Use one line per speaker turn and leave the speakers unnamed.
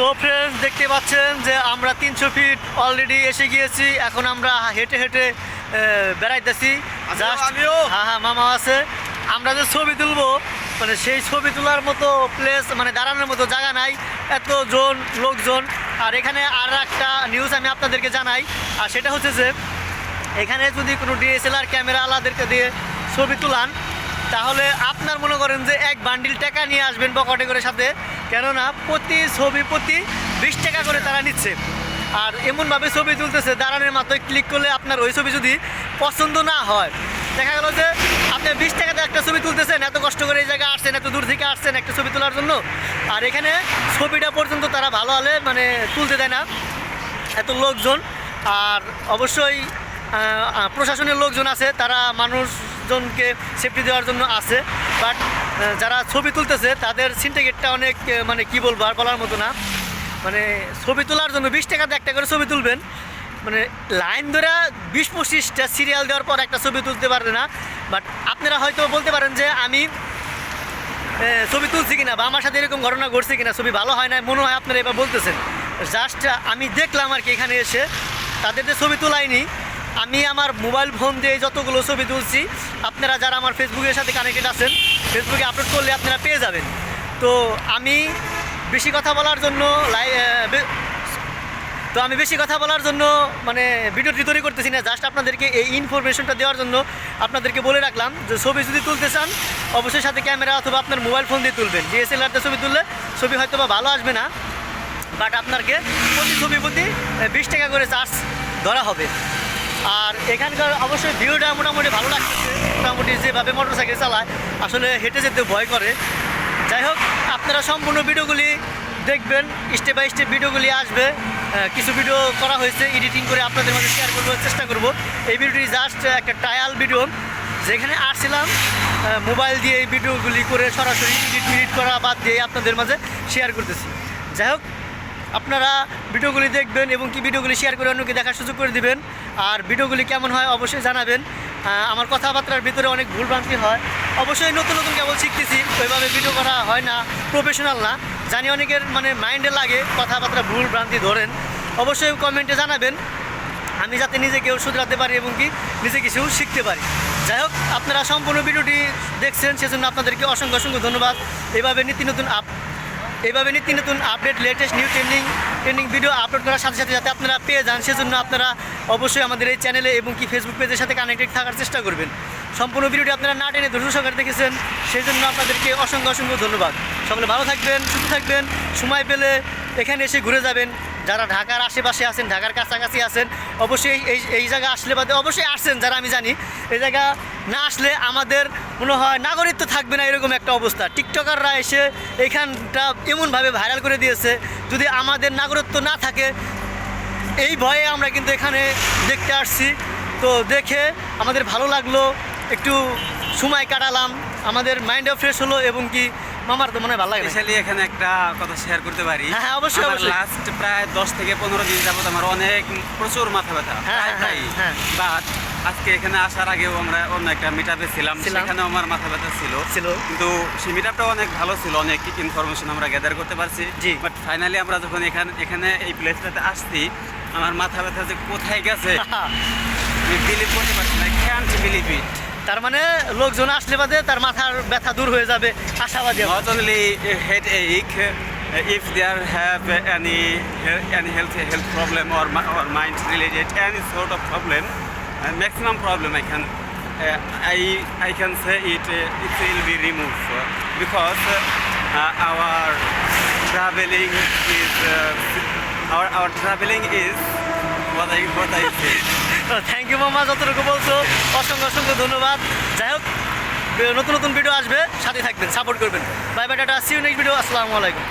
So friends দেখতে পাচ্ছেন যে আমরা তিনশো ফিট অলরেডি এসে গিয়েছি। এখন আমরা হেঁটে হেঁটে বেড়াইতেছি। হ্যাঁ হ্যাঁ মামা আছে। আমরা যে ছবি তুলবো মানে সেই ছবি তোলার মতো প্লেস মানে দাঁড়ানোর মতো জায়গা নাই। এত জন লোকজন। আর এখানে আর একটা নিউজ আমি আপনাদেরকে জানাই। আর সেটা হচ্ছে যে এখানে যদি কোনো ডিএসএলআর ক্যামেরা আলাদেরকে দিয়ে ছবি তুলান তাহলে আপনার মনে করেন যে এক বান্ডিল টাকা নিয়ে আসবেন পকেটে করে সাথে। কেননা প্রতি ছবি প্রতি বিশ টাকা করে তারা নিচ্ছে। আর এমনভাবে ছবি তুলতেছে, দাঁড়ানোর মাত্রই ক্লিক করলে আপনার ওই ছবি যদি পছন্দ না হয়। দেখা গেল যে আপনি বিশ টাকাতে একটা ছবি তুলতেছেন, এত কষ্ট করে এই জায়গায় আসছেন, এত দূর থেকে আসছেন একটা ছবি তোলার জন্য। আর এখানে ছবিটা পর্যন্ত তারা ভালো হলে মানে তুলতে দেয় না। এত লোকজন, আর অবশ্যই প্রশাসনের লোকজন আছে, তারা মানুষজনকে সেফটি দেওয়ার জন্য আছে। বাট যারা ছবি তুলতেছে, তাদের সিন্ডিকেটটা অনেক মানে কি বলব আর বলার মতো না। মানে ছবি তোলার জন্য বিশ টাকাতে একটা করে ছবি তুলবেন। মানে লাইন ধরে বিশ পঁচিশটা সিরিয়াল দেওয়ার পর একটা ছবি তুলতে পারবে না। বাট আপনারা হয়তো বলতে পারেন যে আমি ছবি তুলছি কিনা বা আমার সাথে এরকম ঘটনা ঘটছে কিনা, ছবি ভালো হয় না মনে হয় আপনারা এবার বলতেছেন। জাস্ট আমি দেখলাম আর কি এখানে এসে, তাদের যে ছবি তোলাইনি। আমি আমার মোবাইল ফোন দিয়ে যতগুলো ছবি তুলছি, আপনারা যারা আমার ফেসবুকের সাথে কানেক্টেড আছেন, ফেসবুকে আপলোড করলে আপনারা পেয়ে যাবেন। তো আমি বেশি কথা বলার জন্য তো আমি বেশি কথা বলার জন্য মানে ভিডিওটি তৈরি করতেছি না জাস্ট আপনাদেরকে এই ইনফরমেশনটা দেওয়ার জন্য আপনাদেরকে বলে রাখলাম যে ছবি যদি তুলতে চান, অবশ্যই সাথে ক্যামেরা অথবা আপনার মোবাইল ফোন দিয়ে তুলবেন। ডিএসএলআরতে ছবি তুললে ছবি হয়তো বা ভালো আসবে না বাট আপনাকে প্রতি ছবি প্রতি বিশ টাকা করে চার্জ ধরা হবে। আর এখানকার অবশ্যই ভিউটা মোটামুটি ভালো লাগতেছে। মোটামুটি যেভাবে মোটর সাইকেল চালায়, আসলে হেঁটে যেতে ভয় করে। যাই হোক, আপনারা সম্পূর্ণ ভিডিওগুলি দেখবেন স্টেপ বাই স্টেপ ভিডিওগুলি আসবে। কিছু ভিডিও করা হয়েছে এডিটিং করে আপনাদের মাঝে শেয়ার করব চেষ্টা করব। এই ভিডিওটি জাস্ট একটা ট্রায়াল ভিডিও যেখানে আসছিলাম মোবাইল দিয়ে এই ভিডিওগুলি করে সরাসরি এডিট মিডিট করা বাদ দিয়ে আপনাদের মাঝে শেয়ার করতেছি। যাই হোক আপনারা ভিডিওগুলি দেখবেন এবং কি ভিডিওগুলি শেয়ার করে অন্যকে দেখার সুযোগ করে দিবেন। আর ভিডিওগুলি কেমন হয় অবশ্যই জানাবেন। আমার কথাবার্তার ভিতরে অনেক ভুলভ্রান্তি হয়। অবশ্যই নতুন নতুন কেবল শিখতেছি, ওইভাবে ভিডিও করা হয় না প্রফেশনাল না। জানি অনেকের মানে মাইন্ডে লাগে, কথাবার্তা ভুল ভ্রান্তি ধরেন। অবশ্যই কমেন্টে জানাবেন। আমি যাতে নিজেকেও শুধরাতে পারি এবং কি নিজে কিছু শিখতে পারি। যাই হোক, আপনারা সম্পূর্ণ ভিডিওটি দেখছেন, সেজন্য আপনাদেরকে অসংখ্য অসংখ্য ধন্যবাদ। এভাবে নিত্য নতুন আপ এইভাবে নিত্য নতুন update latest new trending trending video upload করার সাথে সাথে যাতে আপনারা পেয়ে যান, সেজন্য আপনারা অবশ্যই আমাদের এই চ্যানেলে এবং কি ফেসবুক পেজের সাথে কানেক্টেড থাকার চেষ্টা করবেন। সম্পূর্ণ ভিডিওটি আপনারা না টেনে ধৈর্য সহকারে দেখেছেন সেই জন্য আপনাদেরকে অসংখ্য অসংখ্য ধন্যবাদ। সকলে ভালো থাকবেন, সুস্থ থাকবেন, সময় পেলে এখানে এসে ঘুরে যাবেন। যারা ঢাকার আশেপাশে আছেন, ঢাকার কাছাকাছি আছেন, অবশ্যই এই এই জায়গা আসলে বাদে অবশ্যই আসছেন যারা আমি জানি। এই জায়গা না আসলে আমাদের মনে হয় নাগরিকত্ব থাকবে না এরকম একটা অবস্থা। টিকটকাররা এসে এইখানটা এমনভাবে ভাইরাল করে দিয়েছে, যদি আমাদের নাগরিকত্ব না থাকে, এই ভয়ে আমরা কিন্তু এখানে দেখতে আসছি। তো দেখে আমাদের ভালো লাগল, একটু সময় কাটালাম, আমাদের মাইন্ডও ফ্রেশ হলো এবং কি মামার তো মনে হয় ভালো লাগে।
স্পেশালি এখানে একটা কথা শেয়ার করতে পারি
হ্যাঁ, হ্যাঁ, অবশ্যই, অবশ্যই।
লাস্ট প্রায় দশ থেকে পনেরো দিন যাবত আমার অনেক প্রচুর মাথা ব্যথা
হ্যাঁ, হ্যাঁ,
প্রায়
হ্যাঁ।
বাট আজকে এখানে আসার আগেও আমরা অন্য একটা মিটাপে ছিলাম। সেখানেও আমার মাথা ব্যথা ছিল
ছিল।
কিন্তু সেই মিটাপটা অনেক ভালো ছিল অনেক ইনফরমেশন আমরা গ্যাদার করতে পারছি
জি।
বাট ফাইনালি আমরা যখন এখানে এখানে এই প্লেসটাতে আসছি আমার মাথা ব্যথা যে কোথায় গেছে আমি বিলিভ করতে পারছি না ক্যান্ট বিলিভ ইট
তার মানে লোকজন আসলে বাদে তার মাথার ব্যথা দূর হয়ে যাবে আশাবাদী আমরা।
not only a headache uh, if there have any any health health problem or mi- or mind related any sort of problem uh, maximum problem i can uh, i i can say it uh, it will be removed uh, because uh, our traveling is uh, our our traveling is what i what i say
thank you মামা যতটুকু বলছো অসংখ্য অসংখ্য ধন্যবাদ। যাই হোক, নতুন নতুন ভিডিও আসবে, সাথে থাকবেন সাপোর্ট করবেন। Bye bye tata see you next video আসসালামু আলাইকুম।